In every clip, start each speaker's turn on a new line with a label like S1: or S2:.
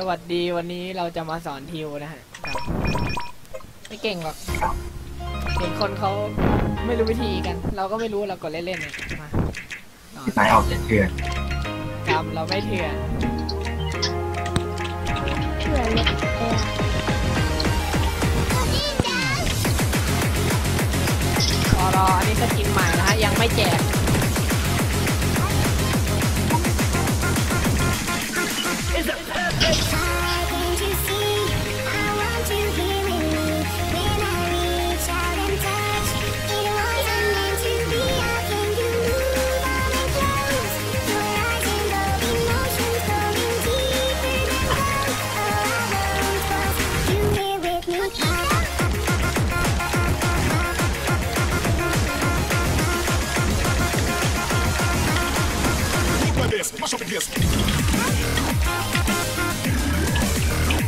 S1: สวัสดีวันนี้เราจะมาสอนทิวนะฮะครับไม่เก่งหรอกเห็นคนเขาไม่รู้วิธีกัน เราก็ไม่รู้เรากดเล่นๆเนี่ยมาสอน
S2: นายออกเจ็ดเดือน
S1: กำเราไม่เถื่อน
S3: เผื่อเลยเออ
S1: รอรออันนี้สกินใหม่นะฮะยังไม่แจก
S4: Like this, mash up the place.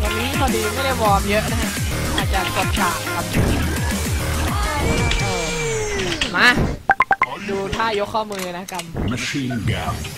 S1: วันนี้พอดีไม่ได้วอร์มเยอะนะฮะอาจจะกดฉากครับเออมา ดูท่ายกข้อมือนะกำ
S4: Machine gun.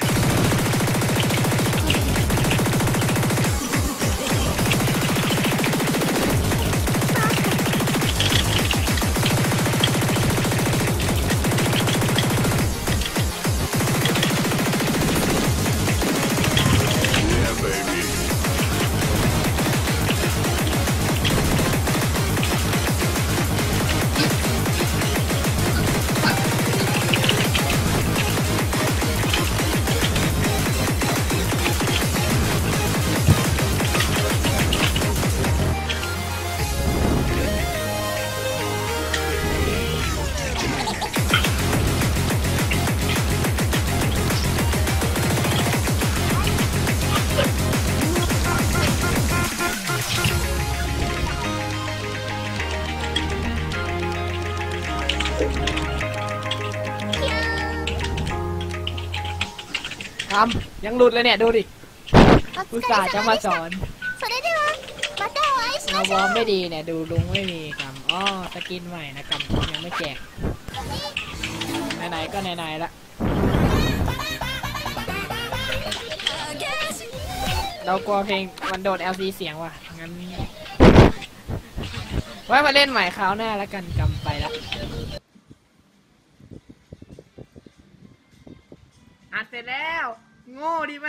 S1: กำยังหลุดเลยเนี่ย ดูดิอุตส่าห์จะมาสอน
S3: それではまたお会いし
S1: เรา
S3: まし
S1: ว
S3: ょ
S1: อ
S3: う
S1: ร์มไม่ดีเนี่ย ดูลุงไม่มีกำอ๋อสกินใหม่นะกำยังไม่แจก ไหนๆก็ไหนๆละ เรากลัวเพลงมันโดน LC เสียงว่ะ งั้น ไว้มาเล่นใหม่คราวหน้าแล้วกันกำไปละ อัดเสร็จแล้ว โง่ดีไหม